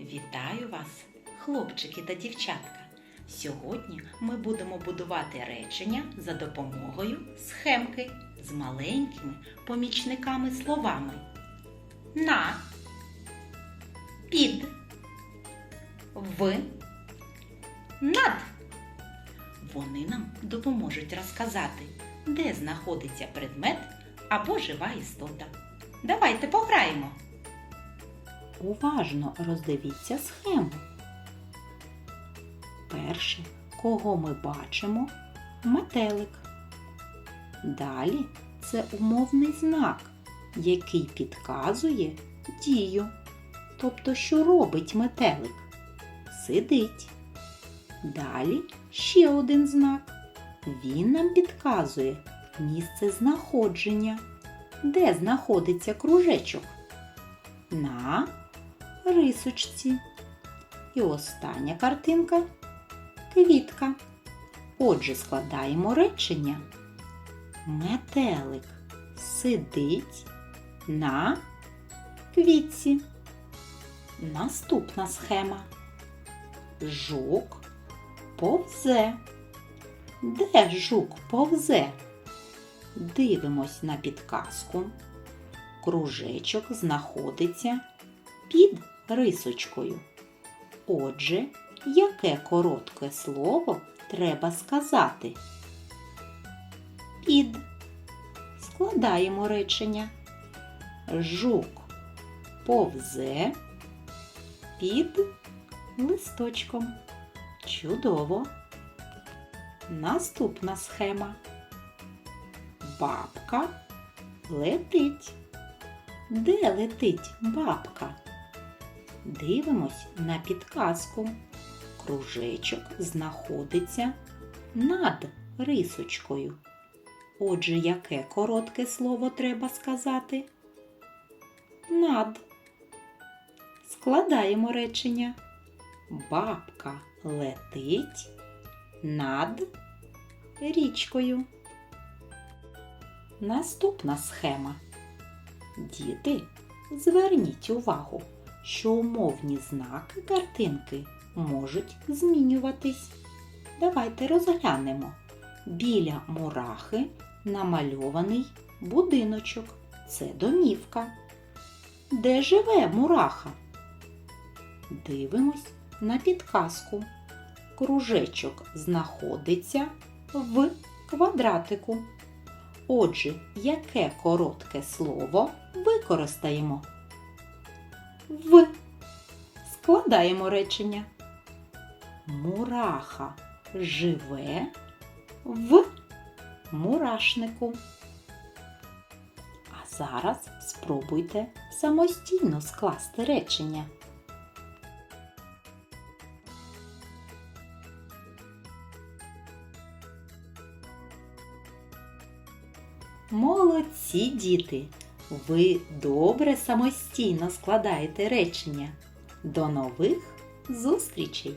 Вітаю вас, хлопчики та дівчатка! Сьогодні ми будемо будувати речення за допомогою схемки з маленькими помічниками словами. На, під, в, над. Вони нам допоможуть розказати, де знаходиться предмет або жива істота. Давайте пограємо. Уважно роздивіться схему. Перше, кого ми бачимо, метелик. Далі це умовний знак, який підказує дію. Тобто, що робить метелик? Сидить. Далі ще один знак. Він нам підказує місце знаходження. Де знаходиться кружечок? На рисочці. І остання картинка квітка. Отже, складаємо речення. Метелик сидить на квітці. Наступна схема. Жук повзе. Де жук повзе? Дивимось на підказку. Кружечок знаходиться під рисочкою. Отже, яке коротке слово треба сказати? Під. Складаємо речення. Жук повзе під листочком. Чудово. Наступна схема. Бабка летить. Де летить бабка? Дивимось на підказку. Кружечок знаходиться над рисочкою. Отже, яке коротке слово треба сказати? Над. Складаємо речення. Бабка летить над річкою. Наступна схема. Діти, зверніть увагу, що умовні знаки картинки можуть змінюватись. Давайте розглянемо. Біля мурахи намальований будиночок. Це домівка. Де живе мураха? Дивимось на підказку. Кружечок знаходиться в квадратику. Отже, яке коротке слово використаємо? В. Складаємо речення. Мураха живе в мурашнику. А зараз спробуйте самостійно скласти речення. Молодці діти! Ви добре самостійно складаєте речення. До нових зустрічей!